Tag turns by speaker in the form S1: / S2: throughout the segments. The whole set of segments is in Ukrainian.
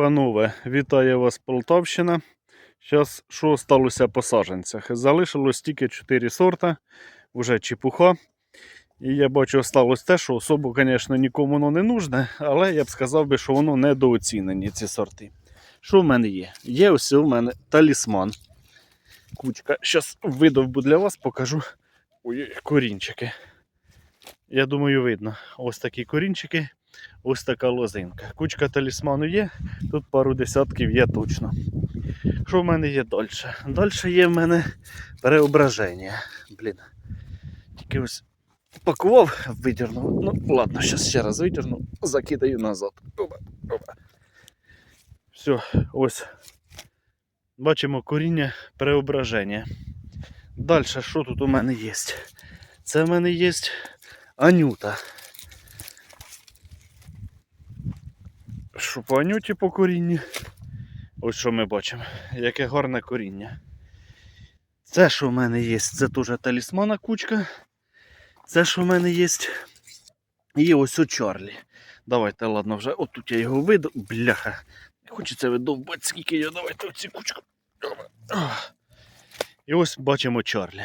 S1: Панове, вітаю вас Полтавщина. Зараз що сталося по саджанцях? Залишилось тільки 4 сорта, вже чепуха. І я бачу, сталося те, що особо, звісно, нікому воно не нужне, але я б сказав би, що воно недооцінені, ці сорти. Що в мене є? Є ось у мене талісман. Кучка. Зараз видовбу для вас покажу Ой, корінчики. Я думаю, видно. Ось такі корінчики, ось така лозинка. Кучка талісману є, тут пару десятків є точно. Що в мене є далі? Далі є в мене переображення. Блін. Тільки ось пакував, видірнув. Ну, ладно, зараз ще раз видірну, закидаю назад. Опа, опа. Все, ось. Бачимо коріння переображення. Далі, що тут у мене є? Це в мене є Анюта. Що по корінню? Ось що ми бачимо. Яке гарне коріння. Це, що в мене є, це теж талісмана кучка. Це, що в мене є. І ось у Чарлі. Давайте, ладно, вже отут я його виду. Бляха. Хочеться видовбати, скільки я давайте оці кучку. І ось бачимо Чарлі.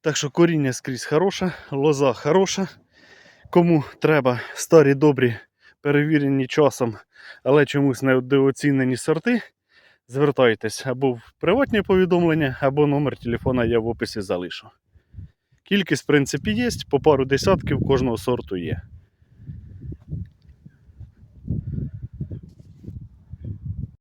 S1: Так що коріння скрізь хороше, лоза хороша. Кому треба старі добрі, перевірені часом, але чомусь недооцінені сорти, звертайтесь або в приватні повідомлення, або номер телефона я в описі залишу. Кількість, в принципі, є, по пару десятків кожного сорту є.